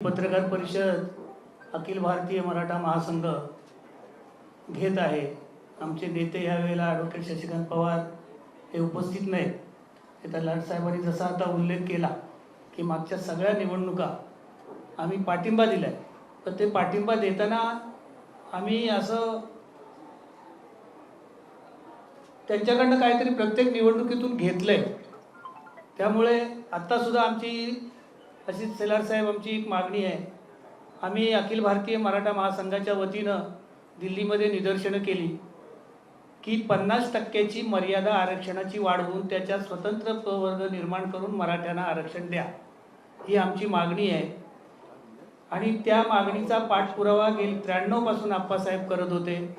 पत्रकार परिषद अखिल भारतीय मराठा महासंघ घेत आहे. आमचे नेते यावेळेला ॲडव्होकेट शशिकांत पवार हे उपस्थित नाहीत. आता लाटसाहेबांनी जसा आता उल्लेख केला की मागच्या सगळ्या निवडणुका आम्ही पाठिंबा दिला आहे पण ते पाठिंबा देताना आम्ही असं त्यांच्याकडनं काहीतरी प्रत्येक निवडणुकीतून घेतलं आहे त्यामुळे आत्तासुद्धा आमची अशीच सेलार साहेब आमची एक मागणी आहे. आम्ही अखिल भारतीय मराठा महासंघाच्या वतीनं दिल्लीमध्ये निदर्शनं केली की पन्नास टक्क्याची मर्यादा आरक्षणाची वाढवून त्याच्या स्वतंत्र प्रवर्ग निर्माण करून मराठ्यांना आरक्षण द्या. ही आमची मागणी आहे. आणि त्या मागणीचा पाठपुरावा गेली त्र्याण्णवपासून आप्पासाहेब करत होते.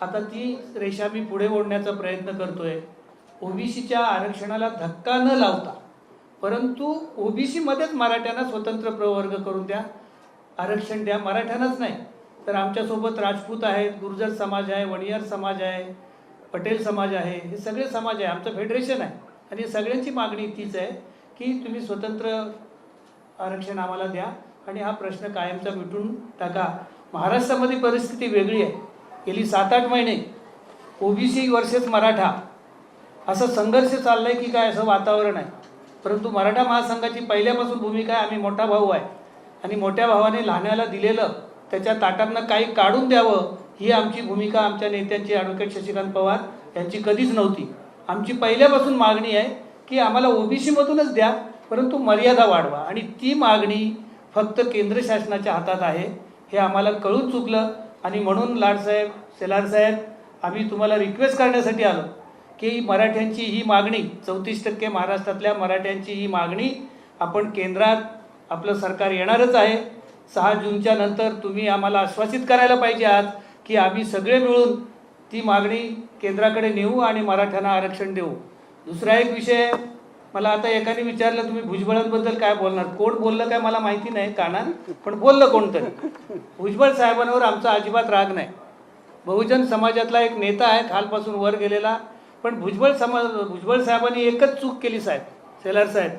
आता ती रेषा मी पुढे ओढण्याचा प्रयत्न करतोय. ओबीसीच्या आरक्षणाला धक्का न लावता परंतु ओबीसीमध्येच मराठ्यांना स्वतंत्र प्रवर्ग करून द्या. आरक्षण द्या. मराठ्यांनाच नाही. तर आमच्यासोबत राजपूत आहेत गुर्जर समाज आहे वणियार समाज आहे पटेल समाज आहे. हे सगळे समाज आहे. आमचं फेडरेशन आहे. आणि सगळ्यांची मागणी तीच आहे की तुम्ही स्वतंत्र आरक्षण आम्हाला द्या आणि हा प्रश्न कायमचा मिटून टाका. महाराष्ट्रामध्ये परिस्थिती वेगळी आहे. गेली सात आठ महिने ओबीसी वर्सेस मराठा. असं संघर्ष चाललाय की काय? असं वातावरण आहे. परंतु मराठा महासंघाची पहिल्यापासून भूमिका आहे आम्ही मोठा भाऊ आहे. आणि मोठ्या भावाने लहान्याला दिलेलं त्याच्या ताटातनं काही काढून द्यावं ही आमची भूमिका आमच्या नेत्यांची ॲडव्होकेट शशिकांत पवार यांची कधीच नव्हती. आमची पहिल्यापासून मागणी आहे की आम्हाला ओबीसीमधूनच द्या परंतु मर्यादा वाढवा. आणि ती मागणी फक्त केंद्र शासनाच्या हातात आहे हे आम्हाला कळून चुकलं. आणि म्हणून लाडसाहेब सेलार साहेब आम्ही तुम्हाला रिक्वेस्ट करण्यासाठी आलो. की मराठ्यांची ही मागणी चौतीस टक्के महाराष्ट्रातल्या मराठ्यांची ही मागणी आपण केंद्रात आपलं सरकार येणारच आहे. सहा जूनच्या नंतर तुम्ही आम्हाला आश्वासित करायला पाहिजे आहात की आम्ही सगळे मिळून ती मागणी केंद्राकडे नेऊ आणि मराठ्यांना आरक्षण देऊ. दुसरा एक विषय मला आता एकाने विचारलं तुम्ही भुजबळांबद्दल काय बोलणार? कोण बोललं काय मला माहिती नाही कानात पण बोललं कोणतरी. भुजबळ साहेबांवर आमचा अजिबात राग नाही. बहुजन समाजातला एक नेता आहे खालपासून वर गेलेला. पण भुजबळ समाज भुजबळ साहेबांनी एकच चूक केली साहेब सेलार साहेब.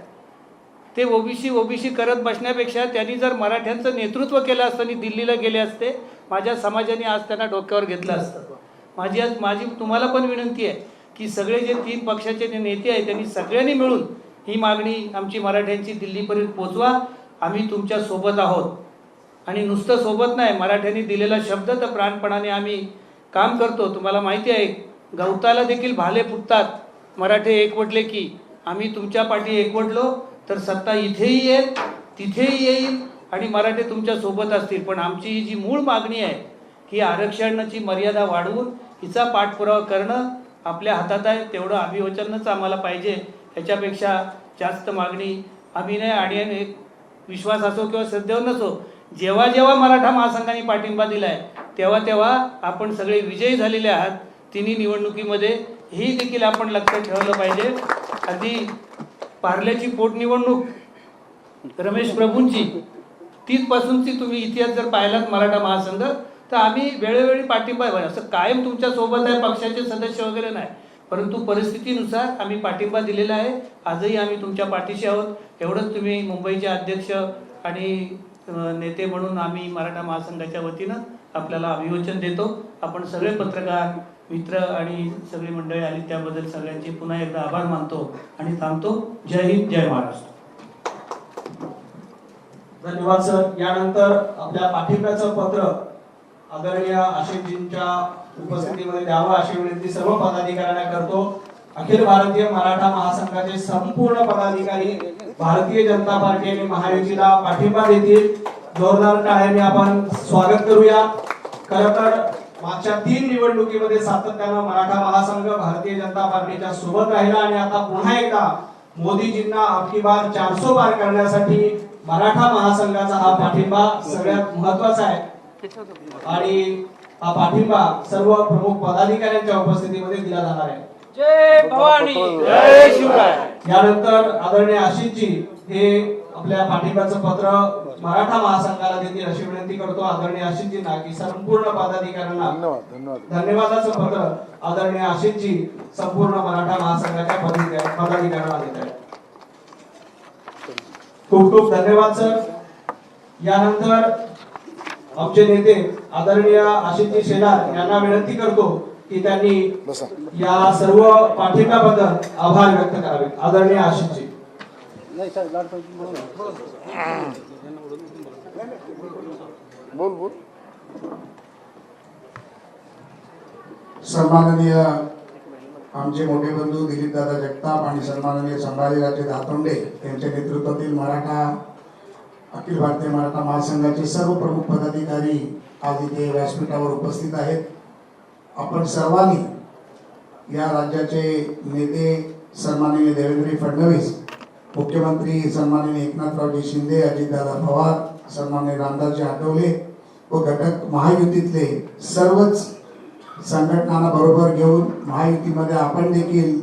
ते ओबीसी ओबीसी करत बसण्यापेक्षा त्यांनी जर मराठ्यांचं नेतृत्व केलं असतं आणि दिल्लीला गेले असते माझ्या समाजाने आज त्यांना डोक्यावर घेतलं असतं. माझी आज माझी तुम्हाला पण विनंती आहे की सगळे जे तीन पक्षाचे जे नेते आहेत त्यांनी सगळ्यांनी मिळून ही मागणी आमची मराठ्यांची दिल्लीपर्यंत पोचवा. आम्ही तुमच्यासोबत आहोत. आणि नुसतं सोबत नाही मराठ्यांनी दिलेला शब्द तर प्राणपणाने आम्ही काम करतो. तुम्हाला माहिती आहे गवताला देखील भाले फुटतात. मराठे एकवटले की आम्ही तुमच्या पाठी एकवटलो तर सत्ता इथेही येईल तिथेही येईल आणि मराठे तुमच्यासोबत असतील. पण आमची ही जी मूळ मागणी आहे की आरक्षणाची मर्यादा वाढवून हिचा पाठपुरावा करणं आपल्या हातात आहे तेवढं अभिवचनच आम्हाला पाहिजे. ह्याच्यापेक्षा जास्त मागणी आम्ही नाही आणि एक विश्वास असो किंवा श्रद्धेवर नसो जेव्हा जेव्हा मराठा महासंघाने पाठिंबा दिला आहे तेव्हा तेव्हा आपण सगळे विजयी झालेले आहात. तिन्ही निवडणुकीमध्ये ही देखील आपण लक्षात ठेवलं पाहिजे. आधी पार्ल्याची पोटनिवडणूक रमेश प्रभूंची तिथपासूनची तुम्ही इतिहास जर पाहिलात मराठा महासंघ तर आम्ही वेळोवेळी पाठिंबा असं कायम तुमच्यासोबत आहे पक्षाचे सदस्य वगैरे नाही. परंतु परिस्थितीनुसार आम्ही पाठिंबा दिलेला आहे. आजही आम्ही तुमच्या पाठीशी आहोत. एवढंच तुम्ही मुंबईचे अध्यक्ष आणि नेते म्हणून आम्ही मराठा महासंघाच्या वतीनं आपल्याला अभिवचन देतो. आपण सगळे पत्रकार मित्र आणि सगळी मंडळी आली त्याबद्दल सगळ्यांचे पुन्हा एकदा आभार मानतो आणि थांबतो. जय हिंद जय महाराष्ट्र. धन्यवाद सर. यानंतर आपल्या पाठिंब्याचं पत्र आदरणीय आशिषजींच्या उपस्थितीमध्ये द्यावं अशी विनंती सर्व पदाधिकाऱ्यांना करतो. अखिल भारतीय मराठा महासंघाचे संपूर्ण पदाधिकारी भारतीय जनता पार्टी आणि महायुतीला पाठिंबा देतील. जोरदार टाळ्याने आपण स्वागत करूया. खरं तर मागच्या तीन निवडणुकीमध्ये सातत्यानं मराठा महासंघ भारतीय जनता पार्टीच्या सोबत राहिला आणि आता पुन्हा एकदा मोदीजींना आपली बार चारसो पार करण्यासाठी मराठा महासंघाचा हा पाठिंबा सगळ्यात महत्त्वाचा आहे. आणि हा पाठिंबा सर्व प्रमुख पदाधिकाऱ्यांच्या उपस्थितीमध्ये दिला जाणार आहे. जय भवानी. जय शिवराय. यानंतर आदरणीय आशिषजी हे आपल्या पाठिंब्याचं पत्र मराठा महासंघाला देतील अशी विनंती करतो. आदरणीय आशिषजींना की संपूर्ण पदाधिकाऱ्यांना धन्यवाद धन्यवाद. धन्यवादाचं पत्र आदरणीय आशिषजी संपूर्ण मराठा महासंघाच्या पदाधिका- पदाधिकाऱ्यांना देत आहेत. खूप खूप धन्यवाद सर. यानंतर आमचे नेते आदरणीय आशिषजी शेलार यांना विनंती करतो की त्यांनी या सर्व पाठिंब्याबद्दल आभार व्यक्त करावे आदरणीय आशिषजी. बोल बोल. सन्माननीय आमचे मोठे बंधू दिलीप दादा जगताप आणि सन्माननीय संभाजीराजे धातोंडे यांच्या नेतृत्वातील मराठा अखिल भारतीय मराठा महासंघाचे सर्व प्रमुख पदाधिकारी आज इथे व्यासपीठावर उपस्थित आहेत. आपण सर्वांनी या राज्याचे नेते सन्माननीय देवेंद्र फडणवीस मुख्यमंत्री सन्माननीय एकनाथरावजी शिंदे अजितदादा पवार सन्माननीय रामदासजी आठवले व घटक महायुतीतले सर्वच संघटनांना बरोबर घेऊन महायुतीमध्ये आपण देखील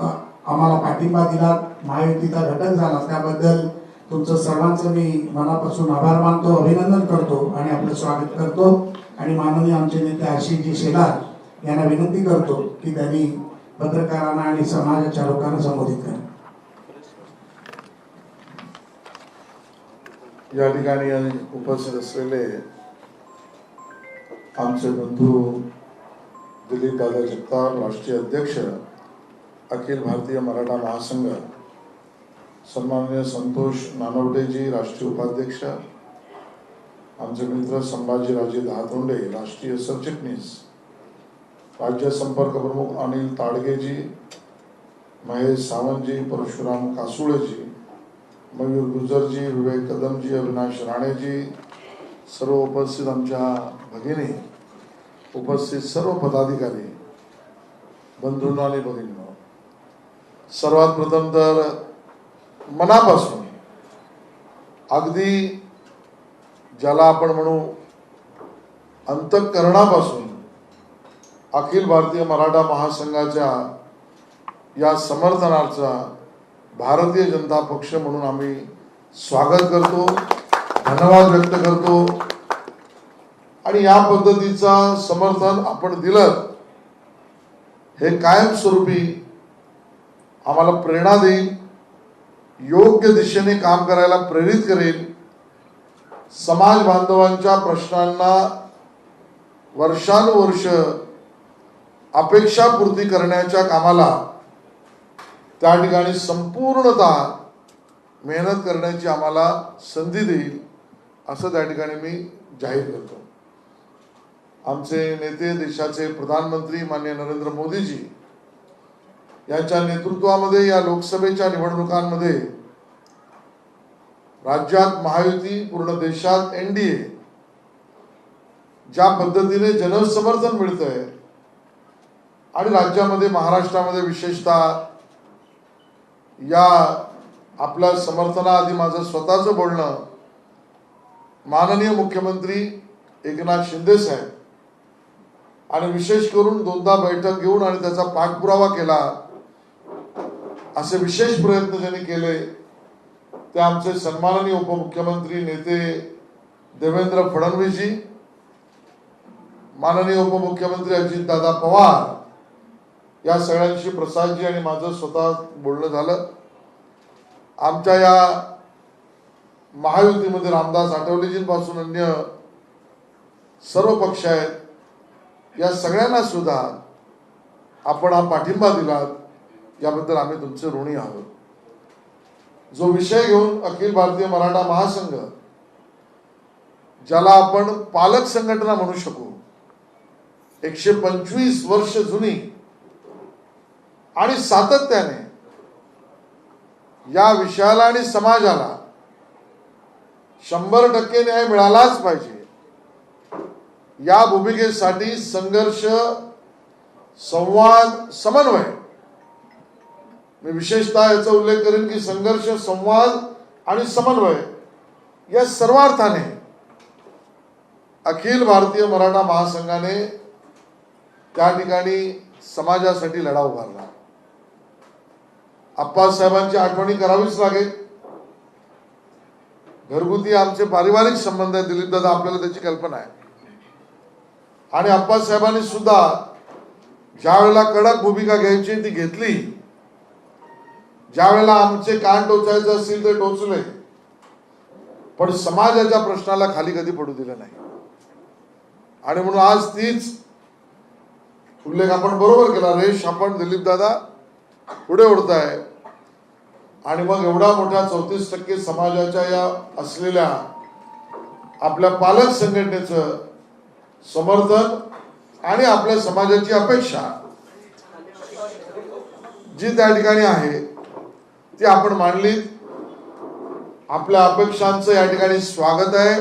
आम्हाला पाठिंबा दिला. महायुतीचा घटक झाला त्याबद्दल तुमचं सर्वांचं मी मनापासून आभार मानतो अभिनंदन करतो आणि आपलं स्वागत करतो. आणि माननीय आमचे नेते आशिषजी शेलार यांना विनंती करतो की त्यांनी पत्रकारांना आणि समाजाच्या लोकांना संबोधित करा. या ठिकाणी उपस्थित असलेले आमचे बंधू दिलीप दादा जगताप राष्ट्रीय अध्यक्ष अखिल भारतीय मराठा महासंघ सन्माननीय संतोष नानवडेजी राष्ट्रीय उपाध्यक्ष आमचे मित्र संभाजीराजे दहातोंडे राष्ट्रीय सरचिटणीस राज्य संपर्क प्रमुख अनिल ताडगेजी महेश सावंतजी परशुराम कासुळेजी मयूर गुजरजी विवेक कदमजी अविनाश राणेजी सर्व उपस्थित आमच्या भगिनी उपस्थित सर्व पदाधिकारी बंधूंनो आणि भगिनींनो. सर्वात प्रथम तर मनापासून अगदी ज्याला आपण म्हणू अंतकरणापासून अखिल भारतीय मराठा महासंघाच्या या समर्थनाचा भारतीय जनता पक्ष म्हणून आम्ही स्वागत करतो धन्यवाद व्यक्त करतो. आणि या पद्धतीचा समर्थन आपण दिलं हे कायमस्वरूपी आम्हाला प्रेरणा देईल योग्य दिशेने काम करायला प्रेरित करेल. समाज बांधवांच्या प्रश्नांना वर्षानुवर्ष अपेक्षापूर्ती करण्याच्या कामाला त्या ठिकाणी संपूर्णतः मेहनत करण्याची आम्हाला संधी देईल असं त्या ठिकाणी मी जाहीर करतो. आमचे नेते देशाचे प्रधानमंत्री माननीय नरेंद्र मोदीजी यांच्या नेतृत्वामध्ये या लोकसभेच्या निवडणुकांमध्ये राज्यात महायुती पूर्ण देशात एनडीए ज्या पद्धतीने जनसमर्थन मिळतंय आणि राज्यामध्ये महाराष्ट्रामध्ये विशेषतः या आपल्या समर्थनाआधी माझं स्वतःचं बोलणं माननीय मुख्यमंत्री एकनाथ शिंदे साहेब आणि विशेष करून दोनदा बैठक घेऊन आणि त्याचा पाठपुरावा केला असे विशेष प्रयत्न ज्यांनी केले ते आमचे सन्माननीय उपमुख्यमंत्री नेते देवेंद्र फडणवीसजी माननीय उपमुख्यमंत्री अजितदादा पवार या सगळ्यांशी प्रसादजी आणि माझं स्वतः बोलणं झालं. आमच्या या महायुतीमध्ये रामदास आठवलेजींपासून अन्य सर्व पक्ष आहेत या सगळ्यांना सुद्धा आपण हा पाठिंबा दिलात याबद्दल आम्ही तुमचे ऋणी आहोत. जो विषय घेऊन अखिल भारतीय मराठा महासंघ ज्याला आपण पालक संघटना म्हणू शकू एकशे पंचवीस वर्ष जुनी आणि सातत्याने या विषयाला आणि समाजाला शंभर टक्के न्याय मिळालाच पाहिजे. या भूमिकेसाठी संघर्ष संवाद समन्वय. मी विशेषतः याचा उल्लेख करेन की संघर्ष संवाद आणि समन्वय या सर्वार्थाने अखिल भारतीय मराठा महासंघाने त्या ठिकाणी समाजासाठी लढा उभारला आप्पासाहेबांची आठवणी करावीच लागेल. घरगुती आमचे पारिवारिक संबंध आहेत दिलीप दादा आपल्याला त्याची कल्पना आहे. आणि आप्पासाहेबांनी सुद्धा ज्या वेळेला कडक भूमिका घ्यायची ती घेतली ज्या वेळेला आमचे कान टोचायचे असतील ते टोचले पण समाजाच्या प्रश्नाला खाली कधी पडू दिलं नाही. आणि म्हणून आज तीच उल्लेख आपण बरोबर केला. रेश आपण दिलीप दादा पुढे ओढताय. आणि मग एवढा मोठ्या चौतीस टक्के समाजाच्या या असलेल्या आपल्या पालक संघटनेचं समर्थन आणि आपल्या समाजाची अपेक्षा जी त्या ठिकाणी आहे ती आपण मांडली. आपल्या अपेक्षांचं या ठिकाणी स्वागत आहे.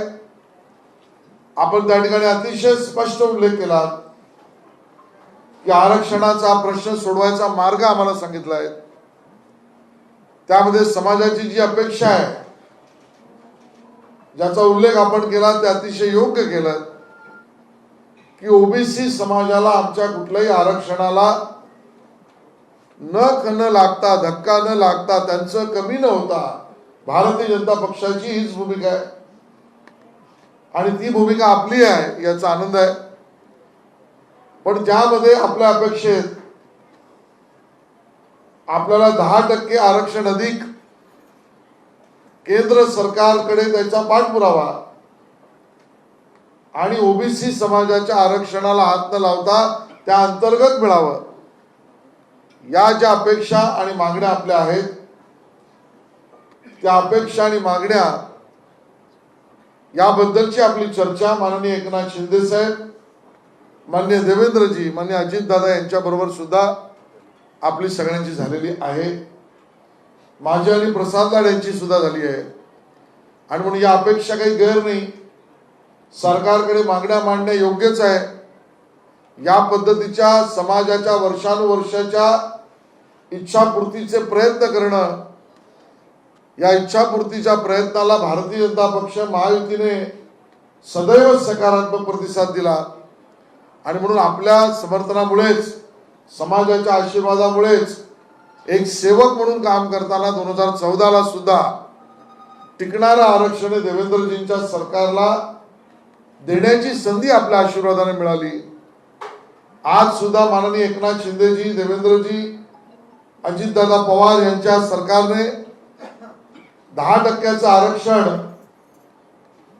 आपण त्या ठिकाणी अतिशय स्पष्ट उल्लेख केला की आरक्षणाचा प्रश्न सोडवायचा मार्ग आम्हाला सांगितला आहे. त्यामध्ये समाजाची जी अपेक्षा आहे ज्याचा उल्लेख आपण केला ते अतिशय योग्य केलं की ओबीसी समाजाला आमच्या कुठल्याही आरक्षणाला नख न लागता धक्का न लागता त्यांचं कमी न होता भारतीय जनता पक्षाची हीच भूमिका आहे. आणि ती भूमिका आपली आहे याचा आनंद आहे. पण ज्यामध्ये आपल्या अपेक्षेत आपल्याला दहा टक्के आरक्षण अधिक केंद्र सरकारकडे त्याचा पाठपुरावा आणि ओबीसी समाजाच्या आरक्षणाला हात न लावता त्या अंतर्गत मिळावं या ज्या अपेक्षा आणि मागण्या आपल्या आहेत त्या अपेक्षा आणि मागण्या याबद्दलची आपली चर्चा माननीय एकनाथ शिंदे साहेब. मान्य देवेंद्रजी मान्य अजितदादा यांच्याबरोबर सुद्धा आपली सगळ्यांची झालेली आहे. माझी आणि प्रसाद लाड यांची सुद्धा झाली आहे. आणि म्हणून या अपेक्षा काही गैर नाही. सरकारकडे मागण्या मांडणे योग्यच आहे. या पद्धतीच्या समाजाच्या वर्षानुवर्षाच्या इच्छापूर्तीचे प्रयत्न करणं या इच्छापूर्तीच्या प्रयत्नाला भारतीय जनता पक्ष महायुतीने सदैव सकारात्मक प्रतिसाद दिला. आणि म्हणून आपल्या समर्थनामुळेच समाजाच्या आशीर्वादामुळेच एक सेवक म्हणून काम करताना दोन हजार चौदाला सुद्धा टिकणारं आरक्षण हे देवेंद्रजींच्या सरकारला देण्याची संधी आपल्या आशीर्वादाने मिळाली. आज सुद्धा माननीय एकनाथ शिंदेजी देवेंद्रजी अजितदादा पवार यांच्या सरकारने दहा टक्क्याचं आरक्षण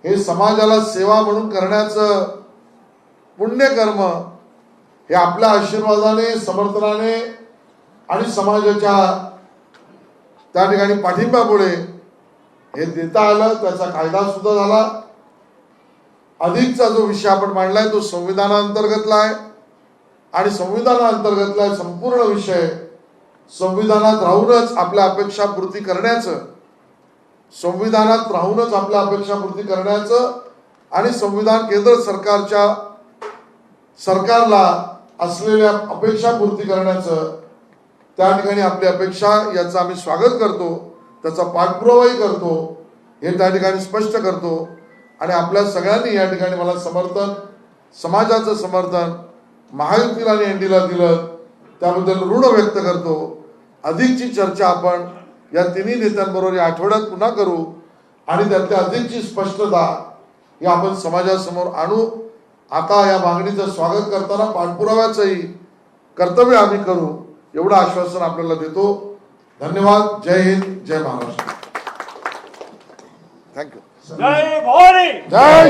हे समाजाला सेवा म्हणून करण्याचं पुण्यकर्म हे आपल्या आशीर्वादाने समर्थनाने आणि समाजाच्या त्या ठिकाणी पाठिंब्यामुळे हे देता आलं त्याचा कायदा सुद्धा झाला. अधिकचा जो विषय आपण मांडलाय तो संविधानाअंतर्गतला आहे. आणि संविधानाअंतर्गतला संपूर्ण विषय संविधानात राहूनच आपल्या अपेक्षा पूर्ती करण्याचं संविधानात राहूनच आपल्या अपेक्षा पूर्ती करण्याचं आणि संविधान केंद्र सरकारच्या सरकारला असलेल्या अपेक्षा पूर्ती करण्याचं त्या ठिकाणी आपली अपेक्षा याचं आम्ही स्वागत करतो त्याचा पाठपुरावाही करतो हे त्या ठिकाणी स्पष्ट करतो. आणि आपल्या सगळ्यांनी या ठिकाणी मला समर्थन समाजाचं समर्थन महायुतीला आणि एनडीला दिलं त्याबद्दल ऋण व्यक्त करतो. अधिकची चर्चा आपण या तिन्ही नेत्यांबरोबर या आठवड्यात पुन्हा करू. आणि त्यातल्या अधिकची स्पष्टता ही आपण समाजासमोर आणू. आता या मागणीचं स्वागत करताना पाठपुराव्याचंही कर्तव्य आम्ही करू एवढं आश्वासन आपल्याला देतो. धन्यवाद. जय हिंद. जय महाराष्ट्र. थँक्यू जय भवानी! जय